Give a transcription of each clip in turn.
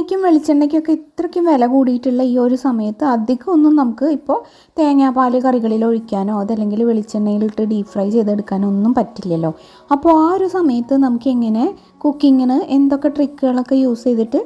എണ്ണയ്ക്കും വെളിച്ചെണ്ണയ്ക്കൊക്കെ ഇത്രയ്ക്കും വില കൂടിയിട്ടുള്ള ഈ ഒരു സമയത്ത് അധികം ഒന്നും നമുക്ക് ഇപ്പോൾ തേങ്ങാപ്പാൽ കറികളിൽ ഒഴിക്കാനോ അതല്ലെങ്കിൽ വെളിച്ചെണ്ണയിലിട്ട് ഡീപ് ഫ്രൈ ചെയ്തെടുക്കാനോ ഒന്നും പറ്റില്ലല്ലോ. അപ്പോൾ ആ ഒരു സമയത്ത് നമുക്ക് എങ്ങനെ കുക്കിങ്ങിന് എന്തൊക്കെ ട്രിക്കുകളൊക്കെ യൂസ് ചെയ്തിട്ട്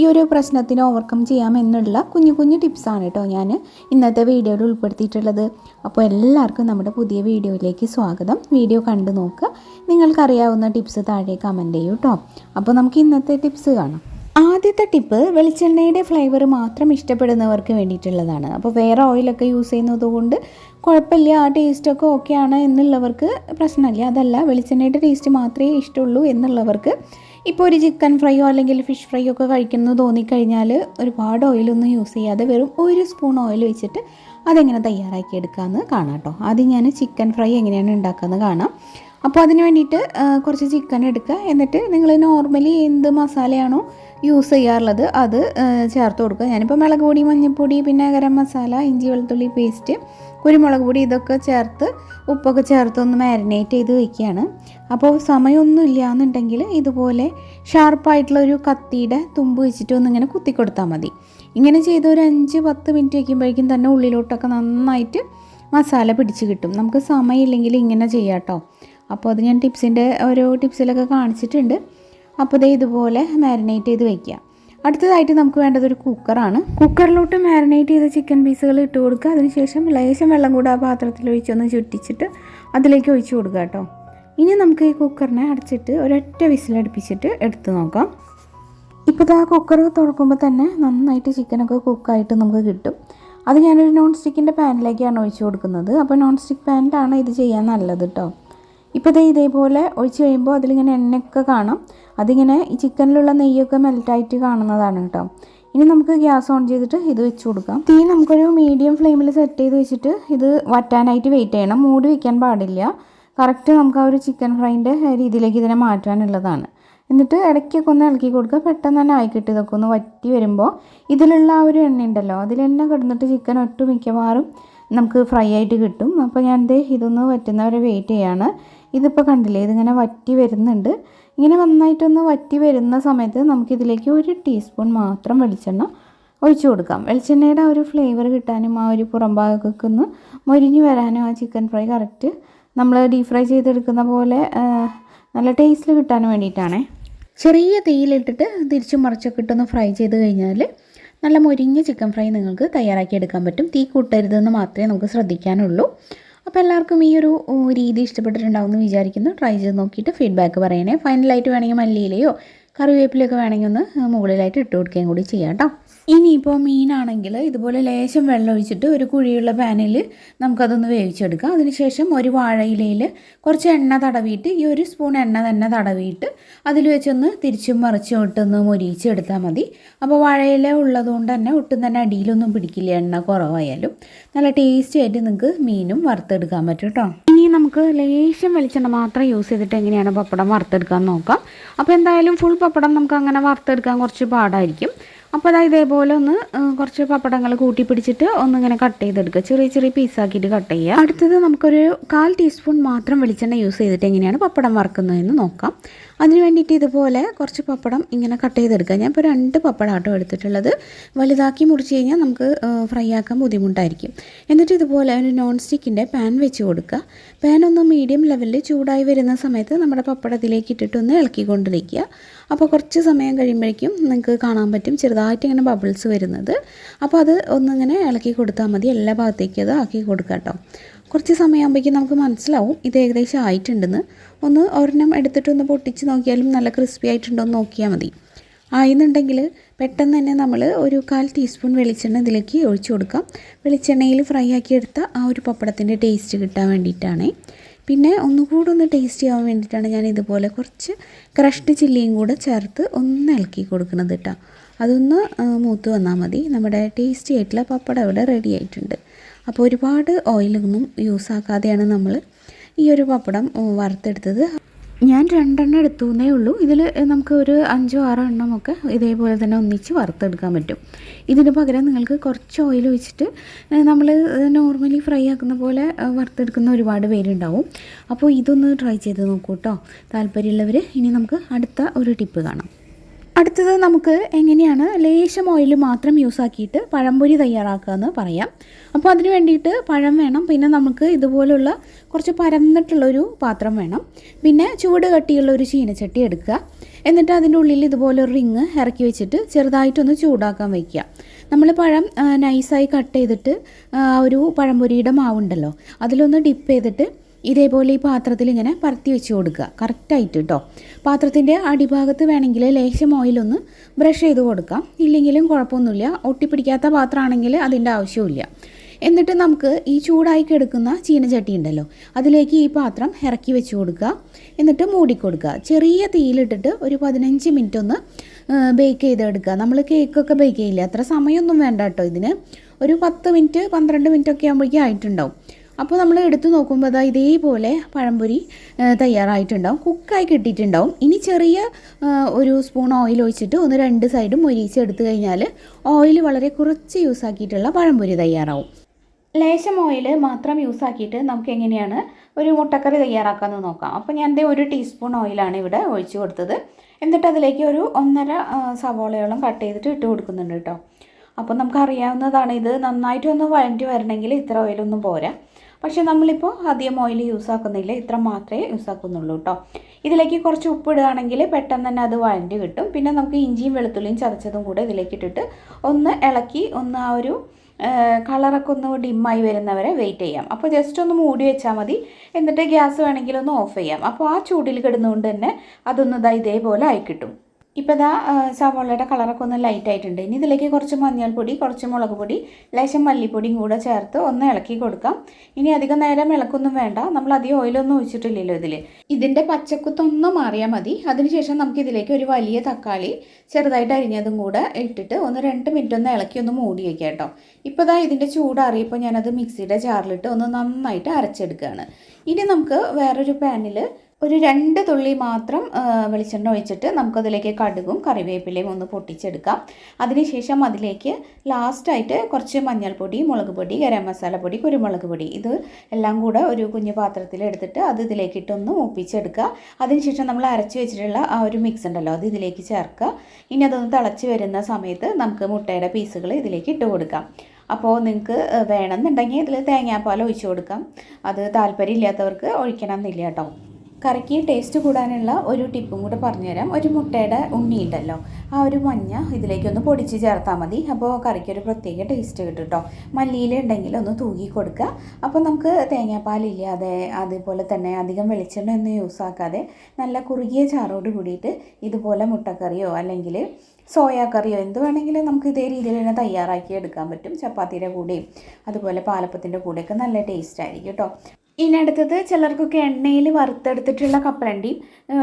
ഈ ഒരു പ്രശ്നത്തിന് ഓവർകം ചെയ്യാമെന്നുള്ള കുഞ്ഞു കുഞ്ഞു ടിപ്സാണ് കേട്ടോ ഞാൻ ഇന്നത്തെ വീഡിയോയിൽ ഉൾപ്പെടുത്തിയിട്ടുള്ളത്. അപ്പോൾ എല്ലാവർക്കും നമ്മുടെ പുതിയ വീഡിയോയിലേക്ക് സ്വാഗതം. വീഡിയോ കണ്ടു നോക്കുക. നിങ്ങൾക്കറിയാവുന്ന ടിപ്സ് താഴെ കമന്റ് ചെയ്യൂ കേട്ടോ അപ്പോൾ നമുക്ക് ഇന്നത്തെ ടിപ്സ് കാണാം. ആദ്യത്തെ ടിപ്പ് വെളിച്ചെണ്ണയുടെ ഫ്ലേവർ മാത്രം ഇഷ്ടപ്പെടുന്നവർക്ക് വേണ്ടിയിട്ടുള്ളതാണ്. അപ്പോൾ വേറെ ഓയിലൊക്കെ യൂസ് ചെയ്യുന്നത് കൊണ്ട് കുഴപ്പമില്ല ആ ടേസ്റ്റൊക്കെ ഓക്കെയാണ് എന്നുള്ളവർക്ക് പ്രശ്നമില്ല. അതല്ല വെളിച്ചെണ്ണയുടെ ടേസ്റ്റ് മാത്രമേ ഇഷ്ടമുള്ളൂ എന്നുള്ളവർക്ക് ഇപ്പോൾ ഒരു ചിക്കൻ ഫ്രൈയോ അല്ലെങ്കിൽ ഫിഷ് ഫ്രൈയോ ഒക്കെ കഴിക്കുന്നത് തോന്നിക്കഴിഞ്ഞാൽ ഒരുപാട് ഓയിലൊന്നും യൂസ് ചെയ്യാതെ വെറും ഒരു സ്പൂൺ ഓയിൽ വെച്ചിട്ട് അതെങ്ങനെ തയ്യാറാക്കി എടുക്കാമെന്ന് കാണാം കേട്ടോ. ആദ്യം ഞാൻ ചിക്കൻ ഫ്രൈ എങ്ങനെയാണ് ഉണ്ടാക്കാമെന്ന് കാണാം. അപ്പോൾ അതിന് വേണ്ടിയിട്ട് കുറച്ച് ചിക്കൻ എടുക്കുക. എന്നിട്ട് നിങ്ങൾ നോർമലി എന്ത് മസാലയാണോ യൂസ് ചെയ്യാറുള്ളത് അത് ചേർത്ത് കൊടുക്കുക. ഞാനിപ്പോൾ മുളക് പൊടി മഞ്ഞൾപ്പൊടി പിന്നെ ഗരം മസാല ഇഞ്ചി വെളുത്തുള്ളി പേസ്റ്റ് കുരുമുളക് പൊടി ഇതൊക്കെ ചേർത്ത് ഉപ്പൊക്കെ ചേർത്ത് ഒന്ന് മാരിനേറ്റ് ചെയ്ത് വയ്ക്കുകയാണ് അപ്പോൾ സമയമൊന്നും ഇല്ല എന്നുണ്ടെങ്കിൽ ഇതുപോലെ ഷാർപ്പായിട്ടുള്ള ഒരു കത്തിയുടെ തുമ്പ് വെച്ചിട്ട് ഒന്ന് ഇങ്ങനെ കുത്തി കൊടുത്താൽ മതി. ഇങ്ങനെ ചെയ്ത് ഒരു അഞ്ച് പത്ത് മിനിറ്റ് വയ്ക്കുമ്പോഴേക്കും തന്നെ ഉള്ളിലോട്ടൊക്കെ നന്നായിട്ട് മസാല പിടിച്ച് കിട്ടും. നമുക്ക് സമയമില്ലെങ്കിൽ ഇങ്ങനെ ചെയ്യാം കേട്ടോ അപ്പോൾ അത് ഞാൻ ടിപ്സിന്റെ ഓരോ ടിപ്സിലൊക്കെ കാണിച്ചിട്ടുണ്ട്. അപ്പോൾ ദേ ഇതുപോലെ മാരിനേറ്റ് ചെയ്ത് വയ്ക്കുക അടുത്തതായിട്ട് നമുക്ക് വേണ്ടത് ഒരു കുക്കറാണ് കുക്കറിലോട്ട് മാരിനേറ്റ് ചെയ്ത ചിക്കൻ പീസുകൾ ഇട്ട് കൊടുക്കുക. അതിനുശേഷം ലേശം വെള്ളം കൂടെ ആ പാത്രത്തിൽ ഒഴിച്ചൊന്ന് ചുറ്റിച്ചിട്ട് അതിലേക്ക് ഒഴിച്ചു കൊടുക്കുക കേട്ടോ. ഇനി നമുക്ക് ഈ കുക്കറിനെ അടച്ചിട്ട് ഒരൊറ്റ വിസിലടുപ്പിച്ചിട്ട് എടുത്ത് നോക്കാം. ഇപ്പോൾ ആ കുക്കർ തുറക്കുമ്പോൾ തന്നെ നന്നായിട്ട് ചിക്കനൊക്കെ കുക്കായിട്ട് നമുക്ക് കിട്ടും. അത് ഞാനൊരു നോൺ സ്റ്റിക്കിന്റെ പാനിലേക്കാണ് ഒഴിച്ചു കൊടുക്കുന്നത്. അപ്പോൾ നോൺ സ്റ്റിക്ക് പാനിലാണ് ഇത് ചെയ്യാൻ നല്ലത് കേട്ടോ. ഇപ്പോൾ ദേ ഇതേപോലെ ഒഴിച്ച് കഴിയുമ്പോൾ അതിലിങ്ങനെ എണ്ണയൊക്കെ കാണാം. അതിങ്ങനെ ഈ ചിക്കനിലുള്ള നെയ്യൊക്കെ മെൽറ്റായിട്ട് കാണുന്നതാണ് കേട്ടോ. ഇനി നമുക്ക് ഗ്യാസ് ഓൺ ചെയ്തിട്ട് ഇത് വെച്ച് കൊടുക്കാം. തീ നമുക്കൊരു മീഡിയം ഫ്ലെയിമിൽ സെറ്റ് ചെയ്ത് വെച്ചിട്ട് ഇത് വറ്റാനായിട്ട് വെയിറ്റ് ചെയ്യണം. മൂടി വെക്കാൻ പാടില്ല. കറക്റ്റ് നമുക്ക് ആ ഒരു ചിക്കൻ ഫ്രൈന്റെ രീതിയിലേക്ക് ഇതിനെ മാറ്റാനുള്ളതാണ്. എന്നിട്ട് ഇടയ്ക്കൊക്കെ ഒന്ന് ഇളക്കി കൊടുക്കുക. പെട്ടെന്ന് തന്നെ ആയിക്കിട്ട് ഇതൊക്കെ ഒന്ന് വറ്റി വരുമ്പോൾ ഇതിലുള്ള ആ ഒരു എണ്ണ ഉണ്ടല്ലോ തന്നെ കിടന്നിട്ട് ചിക്കൻ ഒട്ടും മിക്കവാറും നമുക്ക് ഫ്രൈ ആയിട്ട് കിട്ടും. അപ്പോൾ ഞാൻ ദേ ഇതൊന്ന് വറ്റുന്നവരെ വെയിറ്റ് ചെയ്യാണ്. ഇതിപ്പോൾ കണ്ടില്ലേ ഇതിങ്ങനെ വറ്റി വരുന്നുണ്ട്. ഇങ്ങനെ നന്നായിട്ടൊന്ന് വറ്റി വരുന്ന സമയത്ത് നമുക്കിതിലേക്ക് ഒരു ടീസ്പൂൺ മാത്രം വെളിച്ചെണ്ണ ഒഴിച്ചു കൊടുക്കാം. വെളിച്ചെണ്ണയുടെ ആ ഒരു ഫ്ലേവർ കിട്ടാനും ആ ഒരു പുറം ഭാഗമൊക്കെ ഒന്ന് മൊരിഞ്ഞ് വരാനും ആ ചിക്കൻ ഫ്രൈ കറക്റ്റ് നമ്മൾ ഡീപ് ഫ്രൈ ചെയ്തെടുക്കുന്ന പോലെ നല്ല ടേസ്റ്റിൽ കിട്ടാനും വേണ്ടിയിട്ടാണേ. ചെറിയ തീയിലിട്ടിട്ട് തിരിച്ചു മറിച്ചൊക്കെ ഇട്ടൊന്ന് ഫ്രൈ ചെയ്ത് കഴിഞ്ഞാൽ നല്ല മൊരിഞ്ഞ ചിക്കൻ ഫ്രൈ നിങ്ങൾക്ക് തയ്യാറാക്കി എടുക്കാൻ പറ്റും. തീ കൂട്ടരുതെന്ന് മാത്രമേ നമുക്ക് ശ്രദ്ധിക്കാനുള്ളൂ. അപ്പോൾ എല്ലാവർക്കും ഈ ഒരു രീതി ഇഷ്ടപ്പെട്ടിട്ടുണ്ടാവും എന്ന് വിചാരിക്കുന്നു. ട്രൈ ചെയ്ത് നോക്കിയിട്ട് ഫീഡ്ബാക്ക് പറയണേ. ഫൈനലായിട്ട് വേണമെങ്കിൽ മല്ലിയിലയോ കറിവേപ്പിലയൊക്കെ വേണമെങ്കിൽ ഒന്ന് മുകളിലായിട്ട് ഇട്ട് കൊടുക്കുകയും കൂടി ചെയ്യാം കേട്ടോ. ഇനിയിപ്പോൾ മീനാണെങ്കിൽ ഇതുപോലെ ലേശം വെള്ളം ഒഴിച്ചിട്ട് ഒരു കുഴിയുള്ള പാനിൽ നമുക്കതൊന്ന് വേവിച്ചെടുക്കാം. അതിനുശേഷം ഒരു വാഴയിലയിൽ കുറച്ച് എണ്ണ തടവിയിട്ട് ഈ ഒരു സ്പൂൺ എണ്ണ തന്നെ തടവിയിട്ട് അതിൽ വെച്ചൊന്ന് തിരിച്ചും മറിച്ചും ഇട്ടൊന്ന് മുരിയിച്ചെടുത്താൽ മതി. അപ്പോൾ വാഴയില ഉള്ളതുകൊണ്ട് തന്നെ ഒട്ടും തന്നെ അടിയിലൊന്നും പിടിക്കില്ല എണ്ണ കുറവായാലും. നല്ല ടേസ്റ്റി ആയിട്ട് നിങ്ങൾക്ക് മീനും വറുത്തെടുക്കാൻ പറ്റും കേട്ടോ. ഇനി നമുക്ക് ലേശം വെളിച്ചെണ്ണ മാത്രം യൂസ് ചെയ്തിട്ട് എങ്ങനെയാണ് പപ്പടം വറുത്തെടുക്കാൻ നോക്കാം. അപ്പോൾ എന്തായാലും ഫുൾ പപ്പടം നമുക്ക് അങ്ങനെ വറുത്തെടുക്കാൻ കുറച്ച് പാടായിരിക്കും. അപ്പോൾ അതായത് ഇതേപോലെ ഒന്ന് കുറച്ച് പപ്പടങ്ങൾ കൂട്ടി പിടിച്ചിട്ട് ഒന്നിങ്ങനെ കട്ട് ചെയ്തെടുക്കുക. ചെറിയ ചെറിയ പീസാക്കിയിട്ട് കട്ട് ചെയ്യുക. അടുത്തത് നമുക്കൊരു കാൽ ടീസ്പൂൺ മാത്രം വെളിച്ചെണ്ണ യൂസ് ചെയ്തിട്ട് എങ്ങനെയാണ് പപ്പടം വറുക്കുന്നതെന്ന് നോക്കാം. അതിന് വേണ്ടിയിട്ട് ഇതുപോലെ കുറച്ച് പപ്പടം ഇങ്ങനെ കട്ട് ചെയ്തെടുക്കുക. ഞാൻ ഇപ്പോൾ രണ്ട് പപ്പടം ആട്ടോ എടുത്തിട്ടുള്ളത്. വലുതാക്കി മുറിച്ച് കഴിഞ്ഞാൽ നമുക്ക് ഫ്രൈ ആക്കാൻ ബുദ്ധിമുട്ടായിരിക്കും. എന്നിട്ട് ഇതുപോലെ ഒരു നോൺ സ്റ്റിക്കിന്റെ പാൻ വെച്ച് കൊടുക്കുക. പാൻ ഒന്ന് മീഡിയം ലെവലിൽ ചൂടായി വരുന്ന സമയത്ത് നമ്മുടെ പപ്പടത്തിലേക്ക് ഇട്ടിട്ടൊന്ന് ഇളക്കിക്കൊണ്ടിരിക്കുക. അപ്പോൾ കുറച്ച് സമയം കഴിയുമ്പോഴേക്കും നിങ്ങൾക്ക് കാണാൻ പറ്റും ചെറുതായിട്ട് ഇങ്ങനെ ബബിൾസ് വരുന്നത്. അപ്പോൾ അത് ഒന്നിങ്ങനെ ഇളക്കി കൊടുത്താൽ മതി. എല്ലാ ഭാഗത്തേക്കും അത് ആക്കി കൊടുക്കുക കേട്ടോ. കുറച്ച് സമയമാകുമ്പോഴേക്കും നമുക്ക് മനസ്സിലാവും ഇത് ഏകദേശം ആയിട്ടുണ്ടെന്ന്. ഒന്ന് ഒരെണ്ണം എടുത്തിട്ടൊന്ന് പൊട്ടിച്ച് നോക്കിയാലും നല്ല ക്രിസ്പി ആയിട്ടുണ്ടോ എന്ന് നോക്കിയാൽ മതി. ആയെന്നുണ്ടെങ്കിൽ പെട്ടെന്ന് തന്നെ നമ്മൾ ഒരു കാൽ ടീസ്പൂൺ വെളിച്ചെണ്ണ ഇതിലേക്ക് ഒഴിച്ചു കൊടുക്കാം. വെളിച്ചെണ്ണയിൽ ഫ്രൈ ആക്കി എടുത്ത ആ ഒരു പപ്പടത്തിന്റെ ടേസ്റ്റ് കിട്ടാൻ വേണ്ടിയിട്ടാണ്. പിന്നെ ഒന്നുകൂടെ ഒന്ന് ടേസ്റ്റ് ചെയ്യാൻ വേണ്ടിയിട്ടാണ് ഞാൻ ഇതുപോലെ കുറച്ച് ക്രഷ്ഡ് ചില്ലിയും കൂടെ ചേർത്ത് ഒന്ന് ഇളക്കി കൊടുക്കുന്നത് കേട്ടോ. അതൊന്ന് മൂത്ത് വന്നാൽ മതി. നമ്മുടെ ടേസ്റ്റി ആയിട്ടുള്ള പപ്പടം ഇവിടെ റെഡി ആയിട്ടുണ്ട്. അപ്പോൾ ഒരുപാട് ഓയിലൊന്നും യൂസ് ആക്കാതെയാണ് നമ്മൾ ഈ ഒരു പപ്പടം വറുത്തെടുത്തത്. ഞാൻ രണ്ടെണ്ണം എടുത്തു എന്നേ ഉള്ളൂ. ഇതിൽ നമുക്ക് ഒരു അഞ്ചോ ആറോ എണ്ണമൊക്കെ ഇതേപോലെ തന്നെ ഒന്നിച്ച് വറുത്തെടുക്കാൻ പറ്റും. ഇതിന് പകരം നിങ്ങൾക്ക് കുറച്ച് ഓയിൽ ഒഴിച്ചിട്ട് നമ്മൾ നോർമലി ഫ്രൈ ആക്കുന്ന പോലെ വറുത്തെടുക്കുന്ന ഒരുപാട് പേരുണ്ടാവും. അപ്പോൾ ഇതൊന്ന് ട്രൈ ചെയ്ത് നോക്കൂ കേട്ടോ. താല്പര്യമുള്ളവർ ഇനി നമുക്ക് അടുത്ത ഒരു ടിപ്പ് കാണാം. അടുത്തത് നമുക്ക് എങ്ങനെയാണ് ലേശം ഓയിൽ മാത്രം യൂസ് ആക്കിയിട്ട് പഴംപൊരി തയ്യാറാക്കുക എന്ന് പറയാം. അപ്പോൾ അതിന് വേണ്ടിയിട്ട് പഴം വേണം. പിന്നെ നമുക്ക് ഇതുപോലുള്ള കുറച്ച് പരന്നിട്ടുള്ളൊരു പാത്രം വേണം. പിന്നെ ചൂട് കട്ടിയുള്ള ഒരു ചീനച്ചട്ടി എടുക്കുക. എന്നിട്ട് അതിന്റെ ഉള്ളിൽ ഇതുപോലെ ഒരു റിങ് ഇറക്കി വെച്ചിട്ട് ചെറുതായിട്ടൊന്ന് ചൂടാക്കാൻ വയ്ക്കുക നമ്മൾ പഴം നൈസായി കട്ട് ചെയ്തിട്ട് ഒരു പഴംപൊരിയുടെ മാവുണ്ടല്ലോ. അതിലൊന്ന് ഡിപ്പ് ചെയ്തിട്ട് ഇതേപോലെ ഈ പാത്രത്തിൽ ഇങ്ങനെ പരത്തി വെച്ച് കൊടുക്കുക. കറക്റ്റായിട്ട് കേട്ടോ പാത്രത്തിന്റെ അടിഭാഗത്ത് വേണമെങ്കിൽ ലേശം ഓയിലൊന്ന് ബ്രഷ് ചെയ്ത് കൊടുക്കാം. ഇല്ലെങ്കിലും കുഴപ്പമൊന്നുമില്ല. ഒട്ടിപ്പിടിക്കാത്ത പാത്രമാണെങ്കിൽ അതിന്റെ ആവശ്യമില്ല എന്നിട്ട് നമുക്ക് ഈ ചൂടായി കിടക്കുന്ന ചീനച്ചട്ടി ഉണ്ടല്ലോ അതിലേക്ക് ഈ പാത്രം ഇറക്കി വെച്ച് കൊടുക്കുക. എന്നിട്ട് മൂടിക്കൊടുക്കുക ചെറിയ തീയിലിട്ടിട്ട് ഒരു പതിനഞ്ച് മിനിറ്റ് ഒന്ന് ബേക്ക് ചെയ്തെടുക്കുക. നമ്മൾ കേക്കൊക്കെ ബേക്ക് ചെയ്യില്ല? അത്ര സമയമൊന്നും വേണ്ട കേട്ടോ ഇതിന്. ഒരു പത്ത് മിനിറ്റ് പന്ത്രണ്ട് മിനിറ്റ് ഒക്കെ ആകുമ്പോഴേക്കും ആയിട്ടുണ്ടാവും. അപ്പോൾ നമ്മൾ എടുത്തു നോക്കുമ്പോൾ അതാ ഇതേപോലെ പഴംപൊരി തയ്യാറായിട്ടുണ്ടാവും. കുക്കായി കിട്ടിയിട്ടുണ്ടാവും. ഇനി ചെറിയ ഒരു സ്പൂൺ ഓയിൽ ഒഴിച്ചിട്ട് ഒന്ന് രണ്ട് സൈഡും മൊരിച്ചെടുത്ത് കഴിഞ്ഞാൽ ഓയിൽ വളരെ കുറച്ച് യൂസ് ആക്കിയിട്ടുള്ള പഴംപൊരി തയ്യാറാവും. ലേശം ഓയിൽ മാത്രം യൂസ് ആക്കിയിട്ട് നമുക്ക് എങ്ങനെയാണ് ഒരു മുട്ടക്കറി തയ്യാറാക്കാമെന്ന് നോക്കാം. അപ്പോൾ ഞാൻ ദേ ഒരു ടീസ്പൂൺ ഓയിലാണ് ഇവിടെ ഒഴിച്ചു കൊടുത്തത്. എന്നിട്ട് അതിലേക്ക് ഒരു ഒന്നര സവോളയോളം കട്ട് ചെയ്തിട്ട് ഇട്ട് കൊടുക്കുന്നുണ്ട് കേട്ടോ. അപ്പോൾ നമുക്കറിയാവുന്നതാണ് ഇത് നന്നായിട്ടൊന്ന് വഴണ്ടി വരണമെങ്കിൽ ഇത്ര ഓയിലൊന്നും പോരാ. പക്ഷേ നമ്മളിപ്പോൾ അധികം ഓയിൽ യൂസ് ആക്കുന്നില്ല ഇത്ര മാത്രമേ യൂസ് ആക്കുന്നുള്ളൂ കേട്ടോ ഇതിലേക്ക് കുറച്ച് ഉപ്പ് ഇടുകയാണെങ്കിൽ പെട്ടെന്ന് തന്നെ അത് വഴറ്റി കിട്ടും. പിന്നെ നമുക്ക് ഇഞ്ചിയും വെളുത്തുള്ളിയും ചതച്ചതും കൂടെ ഇതിലേക്ക് ഇട്ടിട്ട് ഒന്ന് ഇളക്കി ഒന്ന് ആ ഒരു കളറൊക്കെ ഒന്ന് ഡിമ്മായി വരുന്നവരെ വെയിറ്റ് ചെയ്യാം. അപ്പോൾ ജസ്റ്റ് ഒന്ന് മൂടി വെച്ചാൽ മതി. എന്നിട്ട് ഗ്യാസ് വേണമെങ്കിൽ ഒന്ന് ഓഫ് ചെയ്യാം. അപ്പോൾ ആ ചൂടിൽ കിടന്നുകൊണ്ട് തന്നെ അതൊന്ന് ഇതാ ഇതേപോലെ ആയി കിട്ടും. ഇപ്പോൾ ഇതാ സവോളയുടെ കളറൊക്കെ ഒന്ന് ലൈറ്റ് ആയിട്ടുണ്ട്. ഇനി ഇതിലേക്ക് കുറച്ച് മഞ്ഞൾപ്പൊടി കുറച്ച് മുളക് പൊടി ലേശം മല്ലിപ്പൊടിയും കൂടെ ചേർത്ത് ഒന്ന് ഇളക്കി കൊടുക്കാം. ഇനി അധികം നേരം ഇളക്കൊന്നും വേണ്ട. നമ്മൾ അധികം ഓയിലൊന്നും ഒഴിച്ചിട്ടില്ലല്ലോ ഇതിൽ ഇതിന്റെ പച്ചക്കുത്തൊന്ന് മാറിയാൽ മതി. അതിനുശേഷം നമുക്ക് ഇതിലേക്ക് ഒരു വലിയ തക്കാളി ചെറുതായിട്ട് അരിഞ്ഞതും കൂടെ ഇട്ടിട്ട് ഒന്ന് രണ്ട് മിനിറ്റ് ഒന്ന് ഇളക്കി ഒന്ന് മൂടി വയ്ക്കാം കേട്ടോ. ഇപ്പോൾ ഇതാ ഇതിന്റെ ചൂടാറിയപ്പോൾ ഞാനത് മിക്സിയുടെ ജാറിലിട്ട് ഒന്ന് നന്നായിട്ട് അരച്ചെടുക്കുകയാണ്. ഇനി നമുക്ക് വേറൊരു പാനിൽ ഒരു രണ്ട് തുള്ളി മാത്രം വെളിച്ചെണ്ണ ഒഴിച്ചിട്ട് നമുക്കതിലേക്ക് കടുകും കറിവേപ്പിലയും ഒന്ന് പൊട്ടിച്ചെടുക്കാം. അതിനുശേഷം അതിലേക്ക് ലാസ്റ്റായിട്ട് കുറച്ച് മഞ്ഞൾപ്പൊടി മുളക് പൊടി ഗരം മസാലപ്പൊടി കുരുമുളക് പൊടി ഇത് എല്ലാം കൂടെ ഒരു കുഞ്ഞു പാത്രത്തിൽ എടുത്തിട്ട് അത് ഇതിലേക്ക് ഇട്ടൊന്ന് മൂപ്പിച്ചെടുക്കുക. അതിനുശേഷം നമ്മൾ അരച്ച് വെച്ചിട്ടുള്ള ആ ഒരു മിക്സ് ഉണ്ടല്ലോ അത് ഇതിലേക്ക് ചേർക്കുക. ഇനി അതൊന്ന് തിളച്ച് വരുന്ന സമയത്ത് നമുക്ക് മുട്ടയുടെ പീസുകൾ ഇതിലേക്ക് ഇട്ട് കൊടുക്കാം. അപ്പോൾ നിങ്ങൾക്ക് വേണമെന്നുണ്ടെങ്കിൽ ഇതിൽ തേങ്ങാപ്പാൽ ഒഴിച്ചു കൊടുക്കാം. അത് താല്പര്യമില്ലാത്തവർക്ക് ഒഴിക്കണം എന്നില്ല കേട്ടോ. കറിക്ക് ടേസ്റ്റ് കൂടാനുള്ള ഒരു ടിപ്പും കൂടെ പറഞ്ഞുതരാം. ഒരു മുട്ടയുടെ ഉണ്ണി ഉണ്ടല്ലോ. ആ ഒരു മഞ്ഞ ഇതിലേക്കൊന്ന് പൊടിച്ച് ചേർത്താൽ മതി. അപ്പോൾ കറിക്ക് ഒരു പ്രത്യേക ടേസ്റ്റ് കിട്ടും കേട്ടോ മല്ലിയില ഉണ്ടെങ്കിൽ ഒന്ന് തൂകി കൊടുക്കുക. അപ്പോൾ നമുക്ക് തേങ്ങാപ്പാലില്ലാതെ അതുപോലെ തന്നെ അധികം വെളിച്ചെണ്ണ ഒന്നും യൂസ് ആക്കാതെ നല്ല കുറുകിയ ചാറോട് കൂടിയിട്ട് ഇതുപോലെ മുട്ടക്കറിയോ അല്ലെങ്കിൽ സോയാ കറിയോ എന്ത് വേണമെങ്കിലും നമുക്ക് ഇതേ രീതിയിൽ തന്നെ തയ്യാറാക്കി എടുക്കാൻ പറ്റും. ചപ്പാത്തിയുടെ കൂടെയും അതുപോലെ പാലപ്പത്തിന്റെ കൂടെയൊക്കെ നല്ല ടേസ്റ്റ് ആയിരിക്കും കേട്ടോ ഇനി അടുത്തത് ചിലർക്കൊക്കെ എണ്ണയിൽ വറുത്തെടുത്തിട്ടുള്ള കപ്പലണ്ടി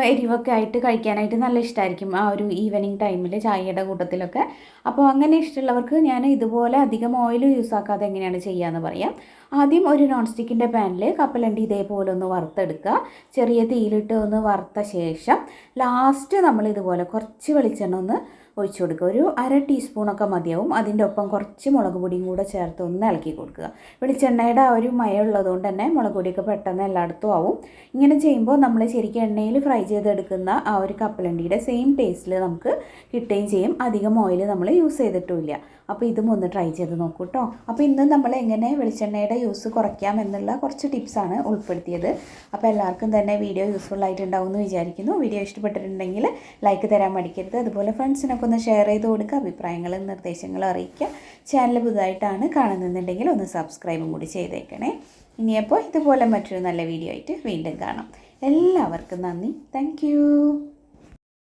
എരിവൊക്കെ ആയിട്ട് കഴിക്കാനായിട്ട് നല്ല ഇഷ്ടമായിരിക്കും ആ ഒരു ഈവനിങ് ടൈമിൽ ചായയുടെ കൂട്ടത്തിലൊക്കെ. അപ്പോൾ അങ്ങനെ ഇഷ്ടമുള്ളവർക്ക് ഞാൻ ഇതുപോലെ അധികം ഓയിൽ യൂസ് ആക്കാതെ എങ്ങനെയാണ് ചെയ്യുകയെന്ന് പറയാം. ആദ്യം ഒരു നോൺ സ്റ്റിക്കിന്റെ പാനിൽ കപ്പലണ്ടി ഇതേപോലെ ഒന്ന് വറുത്തെടുക്കുക. ചെറിയ തീയിലിട്ട് ഒന്ന് വറുത്ത ശേഷം ലാസ്റ്റ് നമ്മൾ ഇതുപോലെ കുറച്ച് വെളിച്ചെണ്ണ ഒന്ന് ഒഴിച്ചു കൊടുക്കുക. ഒരു അര ടീസ്പൂണൊക്കെ മതിയാവും. അതിന്റെ ഒപ്പം കുറച്ച് മുളക് പൊടിയും കൂടെ ചേർത്ത് ഒന്ന് ഇളക്കി കൊടുക്കുക. വെളിച്ചെണ്ണയുടെ ആ ഒരു മയ ഉള്ളതുകൊണ്ട് തന്നെ മുളക് പൊടിയൊക്കെ പെട്ടെന്ന് എല്ലായിടത്തും ആവും. ഇങ്ങനെ ചെയ്യുമ്പോൾ നമ്മൾ ശരിക്കും എണ്ണയിൽ ഫ്രൈ ചെയ്തെടുക്കുന്ന ആ ഒരു കപ്പലണ്ടിയുടെ സെയിം ടേസ്റ്റിൽ നമുക്ക് കിട്ടുകയും ചെയ്യും. അധികം ഓയിൽ നമ്മൾ യൂസ് ചെയ്തിട്ടുമില്ല അപ്പോൾ ഇതും ഒന്ന് ട്രൈ ചെയ്ത് നോക്കൂ കേട്ടോ അപ്പോൾ ഇന്ന് നമ്മൾ എങ്ങനെ വെളിച്ചെണ്ണയുടെ യൂസ് കുറയ്ക്കാം എന്നുള്ള കുറച്ച് ടിപ്സാണ് ഉൾപ്പെടുത്തിയത്. അപ്പോൾ എല്ലാവർക്കും തന്നെ വീഡിയോ യൂസ്ഫുൾ ആയിട്ടുണ്ടാവും എന്ന് വിചാരിക്കുന്നു. വീഡിയോ ഇഷ്ടപ്പെട്ടിട്ടുണ്ടെങ്കിൽ ലൈക്ക് തരാൻ മടിക്കരുത്. അതുപോലെ ഫ്രണ്ട്സിനൊക്കെ ഒന്ന് ഷെയർ ചെയ്ത് കൊടുക്കുക. അഭിപ്രായങ്ങളും നിർദ്ദേശങ്ങളും അറിയിക്കുക. ചാനൽ പുതുതായിട്ടാണ് കാണുന്നുണ്ടെങ്കിൽ ഒന്ന് സബ്സ്ക്രൈബും കൂടി ചെയ്തേക്കണേ. ഇനിയപ്പോൾ ഇതുപോലെ മറ്റൊരു നല്ല വീഡിയോ ആയിട്ട് വീണ്ടും കാണാം. എല്ലാവർക്കും നന്ദി. താങ്ക്